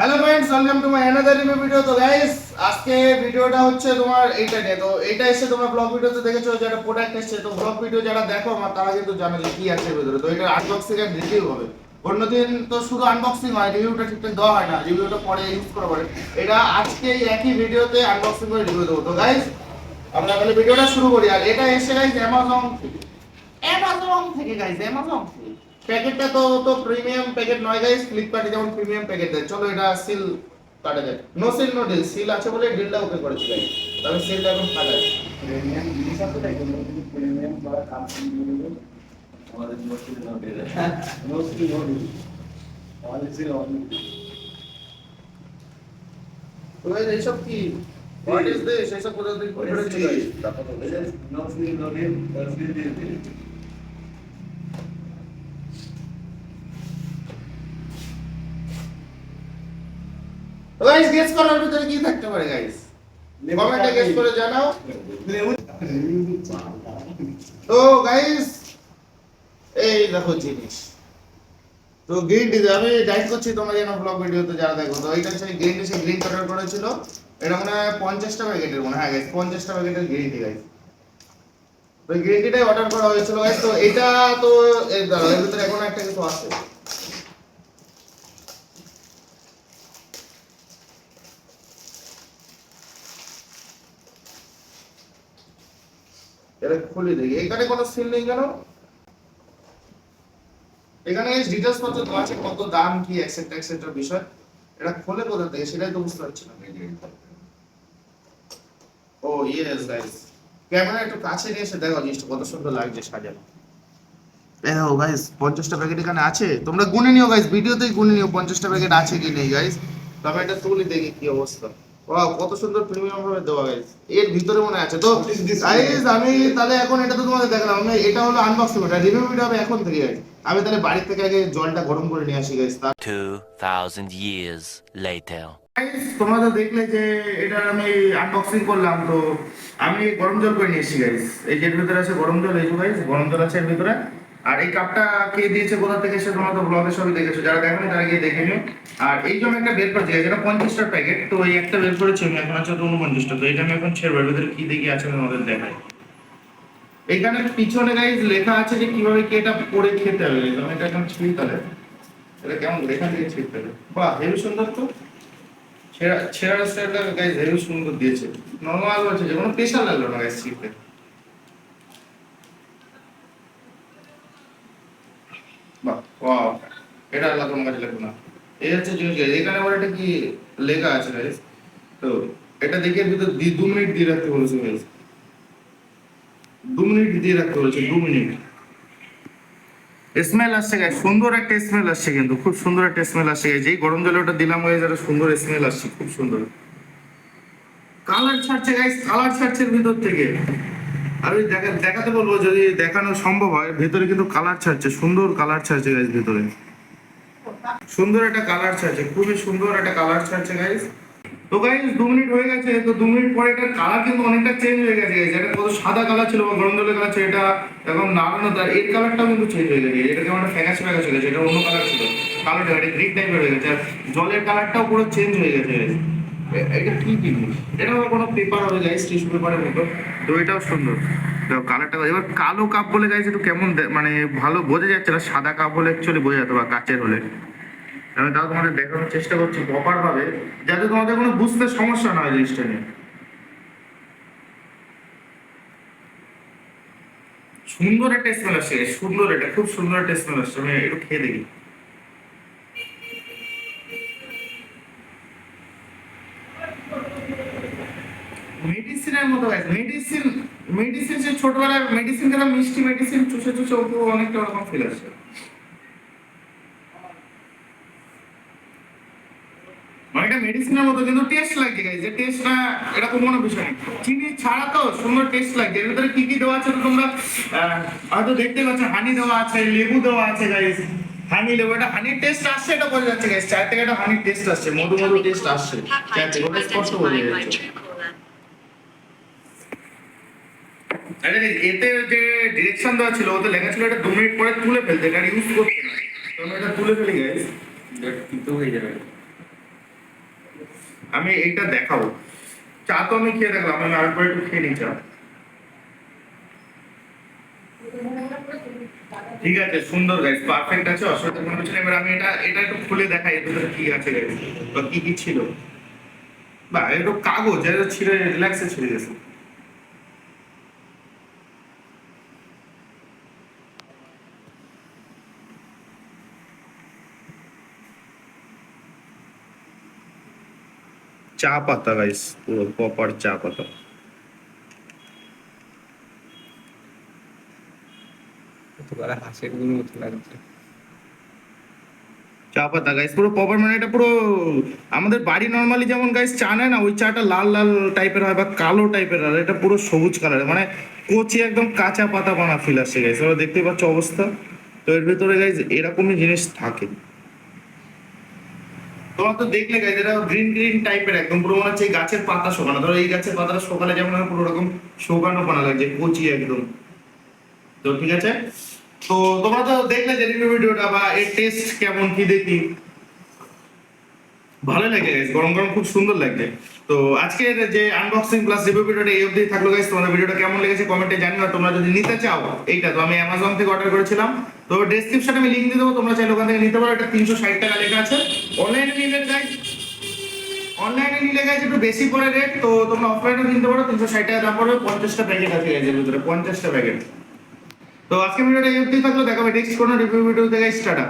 Hello friends welcome to my another review video তো guys আজকে ভিডিওটা হচ্ছে তোমার এইটা নিয়ে। তো এটা এসে তোমরা ব্লগ ভিডিওতে দেখেছ যে একটা প্রোডাক্ট এসেছে, তো ব্লগ ভিডিও যারা দেখো, আমার তারা কিন্তু জানে যে কি আছে ভিতরে। তো এটা আনবক্সিং এর রিভিউ হবে। অন্যদিন তো শুধু আনবক্সিং হয় রিভিউটা ঠিকঠাক দেওয়া হয় না। রিভিউটা পরে ইউজ করা পরে এটা আজকে একই ভিডিওতে আনবক্সিং করে রিভিউ দেবো। তো গাইস আমরা তাহলে ভিডিওটা শুরু করি। আর এটা এসে গাইস অ্যামাজন থেকে। অ্যামাজন থেকে গাইস অ্যামাজন প্যাকেটটা তো তো প্রিমিয়াম প্যাকেট নয় গাইস ফ্লিপকার্টে যেমন প্রিমিয়াম প্যাকেট দেয়। চলো এটা সিল কাটা যায় no seal no deal seal আছে বলে ডিলটা ওকে করেছি গাইস তবে সিলটা এখন কাটাই প্রিমিয়াম জিনিস আছে তাই কিন্তু প্রিমিয়াম বা কাপড়গুলো আমাদের মোস্টলি নোট এর mostly note all is all তো গাইস এইসব কি? হোয়াট ইজ দিস এইসব কোথা থেকে করেছে গাইস মোস্টলি নোট এর মোস্টলি তো গাইস গেস করার ভিতরে কি থাকতে পারে গাইস কমেন্টে গেস করে জানাও। তো গাইস এই দেখো জিনিস। তো গ্রিন টি আমি ডাইট করছি তোমরা যেন ব্লগ ভিডিওতে যারা দেখো। তো এইটা হচ্ছে গ্রিন টি সেই গ্রিন অর্ডার করেছিল। এটা মনে হয় পঞ্চাশটা প্যাকেটের মনে হয় গাইস পঞ্চাশটা প্যাকেটের গ্রিন টি গাইস তো গ্রিন টিটাই অর্ডার করা হয়েছিল গাইস তো এটা তো এর ভিতরে এখন একটা কিছু আছে। এটা খুলে দেখি। এখানে কোনো সিল নেই কেন? এখানে ডিটেলস পত্র আছে কত দাম, কি বিষয়। এটা খুলে সেটাই তো বুঝতে পারছি না। ও ইয়েস গাইস ক্যামেরা একটু কাছে নিয়ে এসে দেখো জিনিসটা কত সুন্দর লাগছে সাজানো। দেখো গাইস পঞ্চাশটা প্যাকেট এখানে আছে। তোমরা গুনে নিও গাইস ভিডিওতেই গুনে নিও, পঞ্চাশটা প্যাকেট আছে কি নেই গাইস তবে এটা তুলি দেখি কি অবস্থা। ওয়াও কত সুন্দর প্রিমিয়াম ভাবে দেওয়া গাইস এর ভিতরে মনে আছে। তো গাইস আমি তাহলে এখন এটা তো তোমাদের দেখালাম। আমি এটা হলো আনবক্সিং এটা রিভিউ ভিডিও হবে এখন থেকে। guys। আমি তাহলে বাড়ি থেকে আগে জলটা গরম করে নিয়ে আসি গাইস 2,000 years later. তোমরা তো দেখলে যে এটা আমি আনবক্সিং করলাম তো আমি গরম জল করে নিয়ে এসেছি গাইস এই যে ভিতরে আছে গরম জল এই যে গাইস গরম জল আছে এর ভিতরে। আর এই কাপটা কে দিয়েছে কোথা থেকে সে তোমরা তো ব্লগে সবই দেখেছ। যারা দেখেনি তারা গিয়ে দেখে নিও। আর এই যে আমি একটা বের করেছি এটা পঞ্চাশটার প্যাকেট তো এই একটা বের করেছি আমি এখন আছে উনপঞ্চাশটা। তো এটা আমি এখন ছেড়বো এর ভিতরে কি দেখি আছে আমি তোমাদের দেখাই। এখানে পিছনে গাইজ লেখা আছে যে কীভাবে কি এটা পরে খেতে হবে। এটা এখন ছিঁড়ি তাহলে এটা কেমন লেখা দিয়ে ছিঁড়তে বাহ হেবি সুন্দর তো। ছেঁড়া ছেঁড়ার স্টাইলটা গাইজ হেবি সুন্দর দিয়েছে। নর্মাল আছে যে কোনো প্রেশার লাগল না গাইজ ছিঁড়তে বাহ ওয়াও এটা আল্লাহ তোমার কাছে লাগবে না। এই হচ্ছে জিনিস। এখানে আবার এটা কি লেখা আছে গাইজ তো এটা দেখে ভিতর দি- মিনিট দিয়ে রাখতে বলেছে গাইজ দু মিনিট দিয়ে রাখতে বলেছে, দু মিনিট। স্মেল আসছে গাইস সুন্দর একটা স্মেল আসছে কিন্তু, খুব সুন্দর একটা স্মেল আসছে, guys। যেই গরম জলে ওটা দিলাম গাইস একটা সুন্দর স্মেল আসছে, খুব সুন্দর। কালার ছাড়ছে গাইস কালার ছাড়ছে ভিতর থেকে। আমি দেখা, দেখাতে বলব, যদি দেখানো সম্ভব হয়, ভেতরে কিন্তু কালার ছাড়ছে, সুন্দর কালার ছাড়ছে গাইস ভেতরে। সুন্দর একটা কালার ছাড়ছে, খুবই সুন্দর একটা কালার ছাড়ছে গাইস তো গাইস দু মিনিট হয়ে গেছে, তো দু মিনিট পরে এটার কালার কিন্তু অনেকটা চেঞ্জ হয়ে গেছে, guys। এটা কত সাদা কালার ছিল বা গরম জলের কালার ছিল, এটা এখন নাড়ানো, তার এর কালারটাও কিন্তু চেঞ্জ হয়ে গেছে। এটা কেমন একটা ফ্যাকাশ ফ্যাকাশ হয়ে গেছে এটা অন্য কালার ছিল। কালারটা এটা গ্রিক টাইপের হয়ে গেছে, আর জলের কালারটাও পুরো চেঞ্জ হয়ে গেছে। এ- এটা কি জিনিস? এটা কোনো পেপার হবে গাইস টিস্যু পেপারের মতো। তো এটাও সুন্দর। কালারটা এবার কালো কাপ বলে গাইস একটু কেমন মানে ভালো বোঝা যাচ্ছে না, সাদা কাপ হলে অ্যাকচুয়ালি বোঝা যেত বা কাচের হলে। আমি তাও তোমাদের দেখানোর চেষ্টা করছি প্রপার ভাবে যাতে তোমাদের কোনো বুঝতে সমস্যা না হয় জিনিসটা নিয়ে। সুন্দর একটা স্মেল আসছে, সুন্দর এটা, খুব সুন্দর একটা স্মেল আসছে, আমি একটু খেয়ে দেখি। মেডিসিনের মতো মেডিসিন মেডিসিন সে ছোটবেলায় মেডিসিন খেলাম মিষ্টি মেডিসিন চুষে চুষে ওপর অনেকটা ওরকম ফিল আসছে। এটা মেডিসিনের মতো, কিন্তু টেস্ট লাগছে গাইস যে টেস্ট না এরকম কোনো বিষয় চিনি ছাড়া তো সুন্দর টেস্ট এর ভিতরে কি কি দেওয়া আছে তোমরা হয়তো দেখতে পাচ্ছ হানি দেওয়া আছে, লেবু দেওয়া আছে গাইস হানি লেবু, এটা টেস্ট আসছে, এটা বোঝা যাচ্ছে গাইস চায়ের থেকে টেস্ট আসছে, মধু মধু টেস্ট আসছে। চায়ের থেকে ওটা স্পষ্ট বোঝা যাচ্ছে। আরে, এতে যে ডিরেকশন দেওয়া ছিল, ওতে লেখা ছিল এটা দু মিনিট পরে তুলে ফেলতে, এটা ইউজ করতে তো এটা তুলে ফেলি গাইস কিন্তু হয়ে যাবে। আমি এইটা দেখাবো। চা তো আমি খেয়ে দেখলাম, আমি আরেকবার একটু খেয়ে নিই চা। ঠিক আছে, সুন্দর গাইস পারফেক্ট আছে, অসুবিধা কোনো কিছু নেই। এবার আমি এটা এটা একটু খুলে দেখাই এর ভিতরে কি আছে গাইস বা কি কি ছিল। বা একটু কাগজ এটা ছিঁড়ে রিল্যাক্সে ছিঁড়ে গেছে চা পাতা গাইস পুরো প্রপার চা পাতা। চা পাতা গাইস পুরো প্রপার মানে এটা পুরো আমাদের বাড়ি নর্মালি যেমন গাইস চা নেয় না ওই চাটা লাল লাল টাইপের হয় বা কালো টাইপের হয় এটা পুরো সবুজ কালার মানে কচি একদম কাঁচা পাতা বানা ফিল আসছে গাইস ওরা দেখতে পাচ্ছ অবস্থা। তো এর ভিতরে গাইস এরকমই জিনিস থাকে। তোমার তো দেখলে গাছ এটা গ্রিন গ্রিন টাইপের একদম, পুরো মনে হচ্ছে গাছের পাতা শোকানো। ধরো এই গাছের পাতাটা শোকালে যেমন পুরো রকম শোকানো পানা লাগছে, কচি একদম। তো ঠিক আছে? তো তোমরা তো দেখলে যে ভিডিওটা বা এর টেস্ট কেমন, কি দেখি? ভালো লাগে গরম গরম খুব সুন্দর লাগছে তো আজকের যে আনবক্সিং প্লাস রিভিউ ভিডিওটা এই অবধি থাকল গাইস তোমাদের ভিডিওটা কেমন লেগেছে কমেন্টে জানিও তোমরা যদি নিতে চাও, এইটা তো আমি অ্যামাজন থেকে অর্ডার করেছিলাম। তো ডেসক্রিপশনে আমি লিংক দিয়ে দেবো, তোমরা চাইলে ওখান থেকে নিতে পারো, এটা তিনশো ষাট টাকা লেখা আছে। অনলাইনে নিলে গাইস অনলাইনে নিলে গাইস একটু বেশি করে রেট তো তোমরা অফলাইনে কিনতে পারো, তিনশো ষাট টাকা দাম পড়বে, পঞ্চাশটা প্যাকেট আছে গাইস এর ভিতরে, পঞ্চাশটা প্যাকেট তো আজকে ভিডিওটা এই অবধি থাকল, দেখাবে নেক্সট কোনো রিভিউ ভিডিওতে গাইস টাটা।